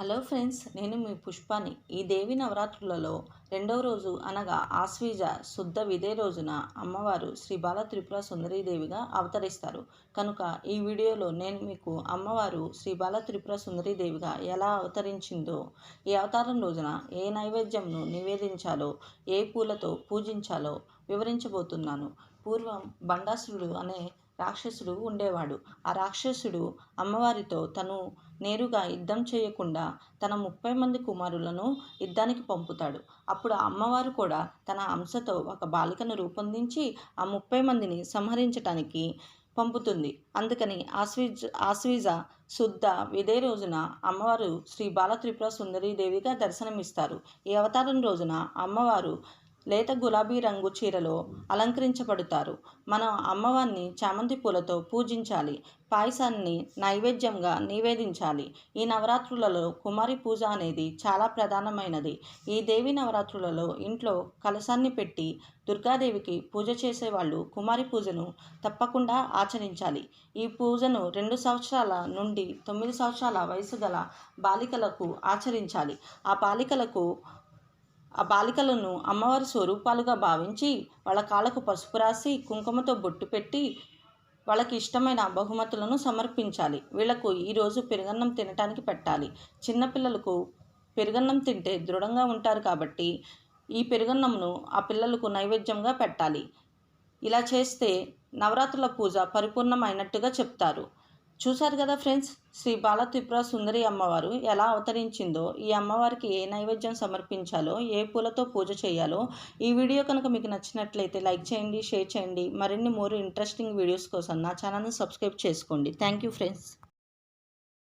Hello friends నేను మీ పుష్పాని. ఈ దేవి నవరాత్రులలో రెండవ రోజు అనగా ఆశ్వీజ శుద్ధ విదే రోజున అమ్మవారు శ్రీ బాల త్రిపుర సుందరీదేవిగా అవతరిస్తారు. కనుక ఈ వీడియోలో నేను మీకు అమ్మవారు శ్రీ బాల త్రిపుర సుందరీదేవిగా ఎలా అవతరించిందో ఈ అవతారం రోజున ఏ నైవేద్యంను నివేదించాలో ఏ పూలతో పూజించాలో వివరించబోతున్నాను. పూర్వం బండాసురుడు అనే రాక్షసుడు ఉండేవాడు. ఆ రాక్షసుడు అమ్మవారితో తను నేరుగా యుద్ధం చేయకుండా తన ముప్పై మంది కుమారులను యుద్ధానికి పంపుతాడు. అప్పుడు ఆ అమ్మవారు కూడా తన అంశతో ఒక బాలికను రూపొందించి ఆ ముప్పై మందిని సంహరించటానికి పంపుతుంది. అందుకని ఆశ్వీజ్ ఆశ్వీజ శుద్ధ ఇదే రోజున అమ్మవారు శ్రీ బాల త్రిపుర సుందరీదేవిగా దర్శనమిస్తారు. ఈ అవతారం రోజున అమ్మవారు లేత గులాబీ రంగు చీరలో అలంకరించబడతారు. మనం అమ్మవారిని చామంతి పూలతో పూజించాలి. పాయసాన్ని నైవేద్యంగా నివేదించాలి. ఈ నవరాత్రులలో కుమారి పూజ అనేది చాలా ప్రధానమైనది. ఈ దేవి నవరాత్రులలో ఇంట్లో కలశాన్ని పెట్టి దుర్గాదేవికి పూజ చేసేవాళ్ళు కుమారి పూజను తప్పకుండా ఆచరించాలి. ఈ పూజను రెండు సంవత్సరాల నుండి తొమ్మిది సంవత్సరాల వయసు గల బాలికలకు ఆచరించాలి. ఆ బాలికలకు ఆ బాలికలను అమ్మవారి స్వరూపాలుగా భావించి వాళ్ళ కాళ్ళకు పసుపు రాసి కుంకుమతో బొట్టు పెట్టి వాళ్ళకి ఇష్టమైన బహుమతులను సమర్పించాలి. వీళ్ళకు ఈరోజు పెరుగన్నం తినటానికి పెట్టాలి. చిన్నపిల్లలకు పెరుగన్నం తింటే దృఢంగా ఉంటారు కాబట్టి ఈ పెరుగన్నంను ఆ పిల్లలకు నైవేద్యంగా పెట్టాలి. ఇలా చేస్తే నవరాత్రుల పూజ పరిపూర్ణమైనట్టుగా చెప్తారు. చూశారు కదా ఫ్రెండ్స్? శ్రీ బాల త్రిపుర సుందరి అమ్మవారు ఎలా అవతరించిందో ఈ అమ్మవారికి ఏ నైవేద్యం సమర్పించాలో ఏ పూలతో పూజ చేయాలో ఈ వీడియో కనుక మీకు నచ్చినట్లయితే లైక్ చేయండి షేర్ చేయండి. మరిన్ని మోర్ ఇంట్రెస్టింగ్ వీడియోస్ కోసం నా ఛానల్ని సబ్స్క్రైబ్ చేసుకోండి. Thank you friends